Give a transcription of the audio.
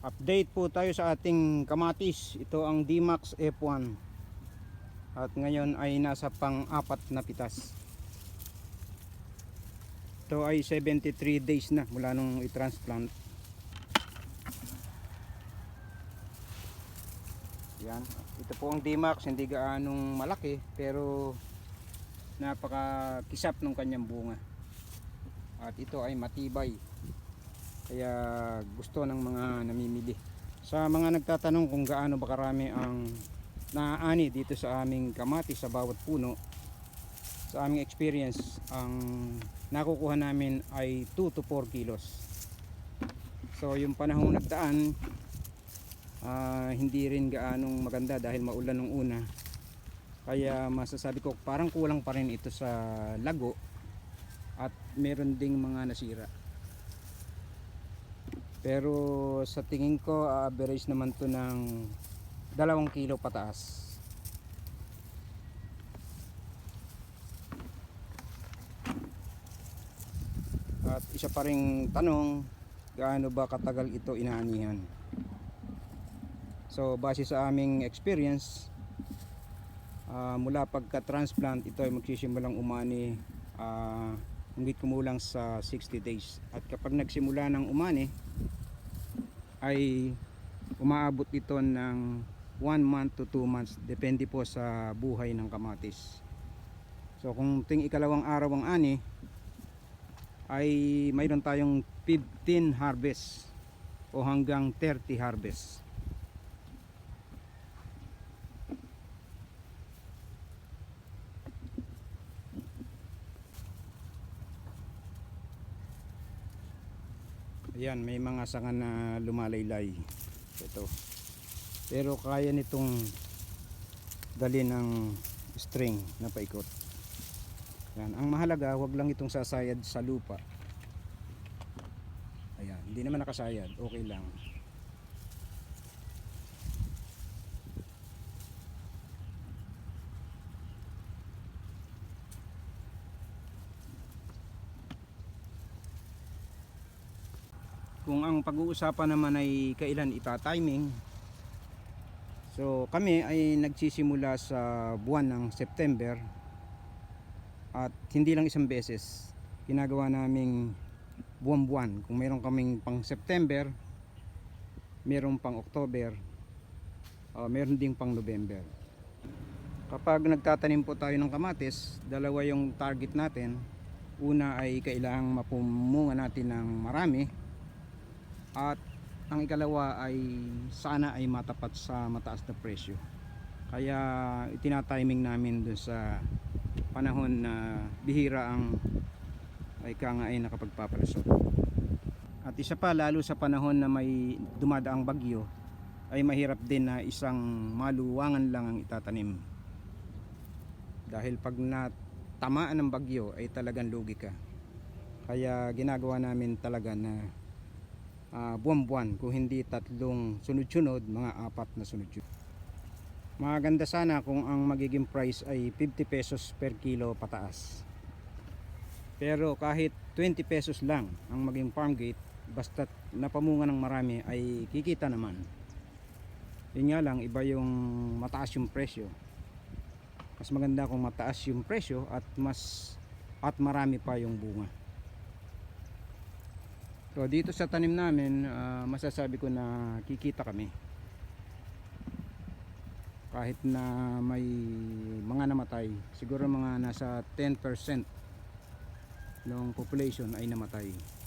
Update po tayo sa ating kamatis. Ito ang D-Max F1. At ngayon ay nasa pang-apat na pitas. Ito ay 73 days na mula nung i-transplant. Yan. Ito po ang D-Max. Hindi gaanong malaki pero napaka-kisap ng kanyang bunga. At ito ay matibay kaya gusto ng mga namimili. Sa mga nagtatanong kung gaano ba karami ang naaani dito sa aming kamati sa bawat puno sa aming experience ang nakukuha namin ay 2 to 4 kilos. So yung panahong nagdaan ah, hindi rin gaanong maganda dahil maulan nung una. Kaya masasabi ko parang kulang pa rin ito sa lago at meron ding mga nasira pero sa tingin ko average naman to ng dalawang kilo pataas. At isa pa ring tanong, gaano ba katagal ito inaanihan? So base sa aming experience, ah, mula pagka-transplant ito ay magsisimulang umani ah, hingit kumulang sa 60 days. At kapag nagsimula ng umani, ay umaabot ito ng 1 month to 2 months. Depende po sa buhay ng kamatis. So kung ting ikalawang araw ang ani ay mayroon tayong 15 harvest o hanggang 30 harvest Ayan, may mga sanga na lumalaylay. Ito. Pero kaya nitong dali ng string na paikot. Yan. Ang mahalaga, wag lang itong sasayad sa lupa. Ayan, hindi naman nakasayad. Okay lang. Kung ang pag-uusapan naman ay kailan ita-timing, so kami ay nagsisimula sa buwan ng September at hindi lang isang beses. Ginagawa naming buwan-buwan. Kung meron kaming pang September, meron pang October, uh, meron ding pang November. Kapag nagtatanim po tayo ng kamatis, dalawa yung target natin. Una ay kailangang mapumunga natin ng marami at ang ikalawa ay sana ay matapat sa mataas na presyo. Kaya itinatiming namin dun sa panahon na bihira ang ay ka nga ay nakapagpapalusot. At isa pa lalo sa panahon na may dumadaang bagyo ay mahirap din na isang maluwangan lang ang itatanim. Dahil pag natamaan ng bagyo ay talagang lugi ka. Kaya ginagawa namin talaga na uh, buwan-buwan kung hindi tatlong sunod-sunod mga apat na sunod-sunod. Maganda sana kung ang magiging price ay 50 pesos per kilo pataas. Pero kahit 20 pesos lang ang maging farm gate basta napamunga ng marami ay kikita naman. Yun nga lang iba yung mataas yung presyo. Mas maganda kung mataas yung presyo at mas at marami pa yung bunga So dito sa tanim namin, ah, masasabi ko na kikita kami. Kahit na may mga namatay, siguro mga nasa 10% ng population ay namatay.